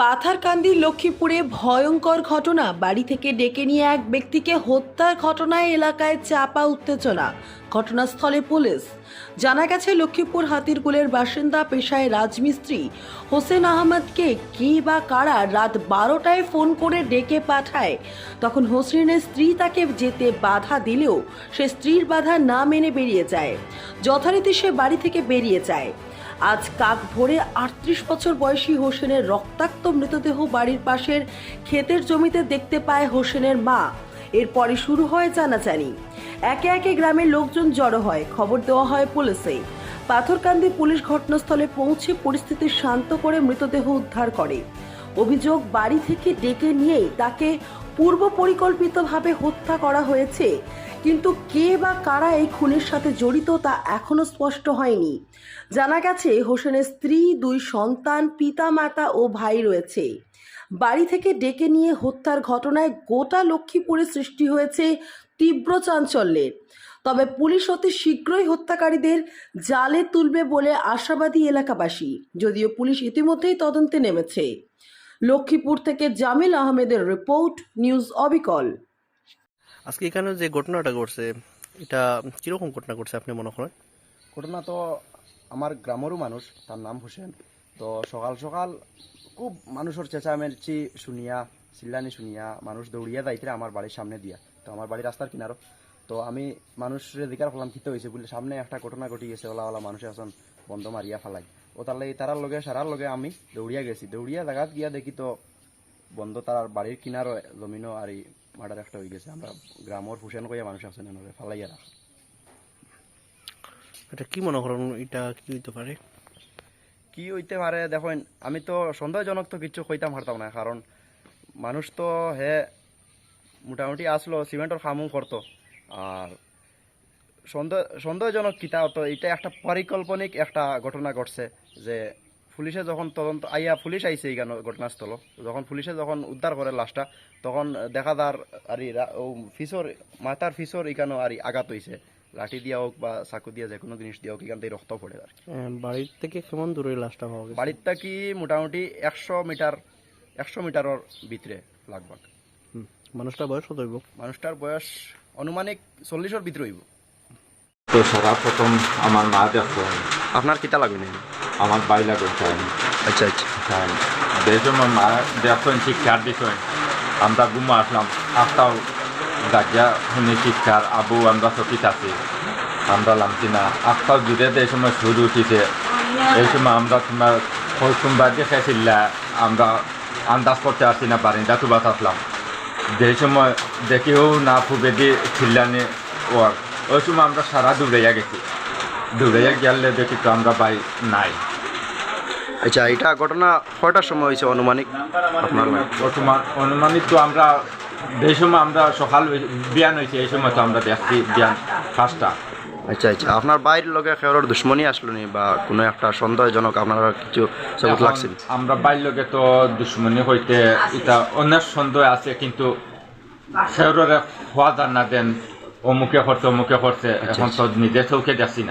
পাথারকান্দি, লক্ষ্মীপুরে ভয়ঙ্কর ঘটনা। বাড়ি থেকে ডেকে নিয়ে এক ব্যক্তিকে হত্যার ঘটনায় এলাকায় চাপা উত্তেজনা। ঘটনাস্থলে পুলিশ। জানা গেছে, লক্ষ্মীপুর হাতিরগুলের বাসিন্দা, পেশায় রাজমিস্ত্রি। হোসেন আহমদকে কে বা কারা রাত বারোটায় ফোন করে ডেকে পাঠায়? তখন হোসেনের স্ত্রী তাকে যেতে বাধা দিলেও সে স্ত্রীর বাধা না মেনে বেরিয়ে যায়। যথারীতি সে বাড়ি থেকে বেরিয়ে যায়। আজ কাক ভোরে আটত্রিশ বছর বয়সী হোসেনের রক্তাক্ত মৃতদেহ বাড়ির পাশের ক্ষেতের জমিতে দেখতে পায় হোসেনের মা। এরপরে শুরু হয় জানাজানি। একে একে গ্রামের লোকজন জড়ো হয়, খবর দেওয়া হয় পুলিশে। পাথরকান্দি পুলিশ ঘটনাস্থলে পৌঁছে পরিস্থিতি শান্ত করে মৃতদেহ উদ্ধার করে। অভিযোগ, বাড়ি থেকে ডেকে নিয়েই তাকে পূর্ব পরিকল্পিতভাবে হত্যা করা হয়েছে। কিন্তু কে বা কারা এই খুনের সাথে জড়িত তা এখনও স্পষ্ট হয়নি। জানা গেছে, হোসেনের স্ত্রী, দুই সন্তান, পিতা, মাতা ও ভাই রয়েছে। বাড়ি থেকে ডেকে নিয়ে হত্যার ঘটনায় গোটা লক্ষ্মীপুরে সৃষ্টি হয়েছে তীব্র চাঞ্চল্যের। তবে পুলিশ অতি শীঘ্রই হত্যাকারীদের জালে তুলবে বলে আশাবাদী এলাকাবাসী, যদিও পুলিশ ইতিমধ্যেই তদন্তে নেমেছে। লক্ষ্মীপুর থেকে জামিল আহমেদের রিপোর্ট, নিউজ অবিকল। আজকে এখানে যে ঘটনাটা ঘটছে, এটা কীরকম ঘটনা ঘটছে আপনি মনে করেন? ঘটনা তো আমার গ্রামেরও মানুষ, তার নাম হোসেন। তো সকাল সকাল খুব মানুষের চেঁচামেচি শুনিয়া, চিল্লানি শুনিয়া মানুষ দৌড়িয়া যাইতে আমার বাড়ির সামনে দিয়া। তো আমার বাড়ির রাস্তার কিনারো তো আমি মানুষের দিকার ফলাম খিতে হয়েছে। বলে সামনে একটা ঘটনা ঘটি গেছে, ওলা ওলা মানুষ এখন বন্ধ মারিয়া ফেলাই। ও তার তারার লগে, সারার লগে আমি দৌড়িয়া গেছি। দৌড়িয়া জায়গাত গিয়া দেখি তো বন্ধ তার বাড়ির কিনারও জমিনও আর মার্ডার একটা হয়ে গেছে। আমরা গ্রামের হুসেন কইয়া মানুষ আছেন এনারে ফালাইয়া রাখা। এটা কি মনে করেন এটা কি হইতে পারে? কি হইতে পারে দেখেন আমি তো সন্দেহজনক তো কিছু কইতাম পারতাম না কারণ মানুষ তো হে মোটামুটি আসলো সিমেন্টের কামও করতো। আর সন্দেহ সন্দেহজনক কিতা তো এটা একটা পরিকল্পনিক একটা ঘটনা ঘটছে যে পুলিশে যখন তদন্ত আইয়া পুলিশ আইছে এই ঘটনাস্থল। যখন পুলিশে যখন উদ্ধার করে লাশটা তখন দেখা যার আর ফিসর মাথার ফিসর ইকানো আর আঘাত হইছে। লাঠি দিয়া হোক বা চাকু দিয়া যে কোনো জিনিস দিয়া হোক এখান থেকে রক্ত পড়ে আর বাড়ির থেকে কেমন দূরে লাশটা পাওয়া গেছে? বাড়ির থাকি মোটামুটি একশো মিটার একশো মিটারের ভিতরে লাগবাগ হুম। মানুষটার বয়স কত হইব? মানুষটার বয়স অনুমানিক চল্লিশের ভিতরে হইব। তো সারা প্রথম আমার মা দেখো আপনার কিতা লাগবে? না আমার বাইলা করছেন আচ্ছা আচ্ছা। যে সময় মা দেখছেন শিক্ষার দিছেন আমরা ঘুমো আসলাম আস্তাও গাজিয়া শুনি শিক্ষার আবু আমরা চকিত আছি। আমরা লামছি না? আস্তাও দূরে এই সময় সুর উঠিছে এই সময় আমরা তোমার সোমবার যে খেয়েছিলা আমরা আন্দাজ করতে আসছি না বারিন্দা তুবাত আসলাম। যে সময় দেখিও না ফুবেদি ছিল্লানি ওর ওই সময় আমরা সারা দৌড়াইয়া গেছি। দৌড়াইয়া গেলে দেখি তো আমরা বাই নাই। আচ্ছা এটা ঘটনা কয়টার সময় হয়েছে অনুমানিক আপনার অনুমানিত তো আমরা যে সময় আমরা সকাল বিয়ান হয়েছে এই সময় তো আমরা দেখছি বিয়ান ফার্স্টটা আচ্ছা আচ্ছা আপনার বাইরের লগে খেয়ার দুশ্মনী আসলো নি বা কোনো একটা সন্দেহজনক আপনারা কিছু সবুত লাগছে আমরা বাইর লগে তো দুশ্মনী হইতে এটা অনেক সন্দেহ আছে কিন্তু সেওরে হওয়া জান না দেন অমুকে করছে অমুকে করছে এখন তো নিজে চৌকে দেখছি না।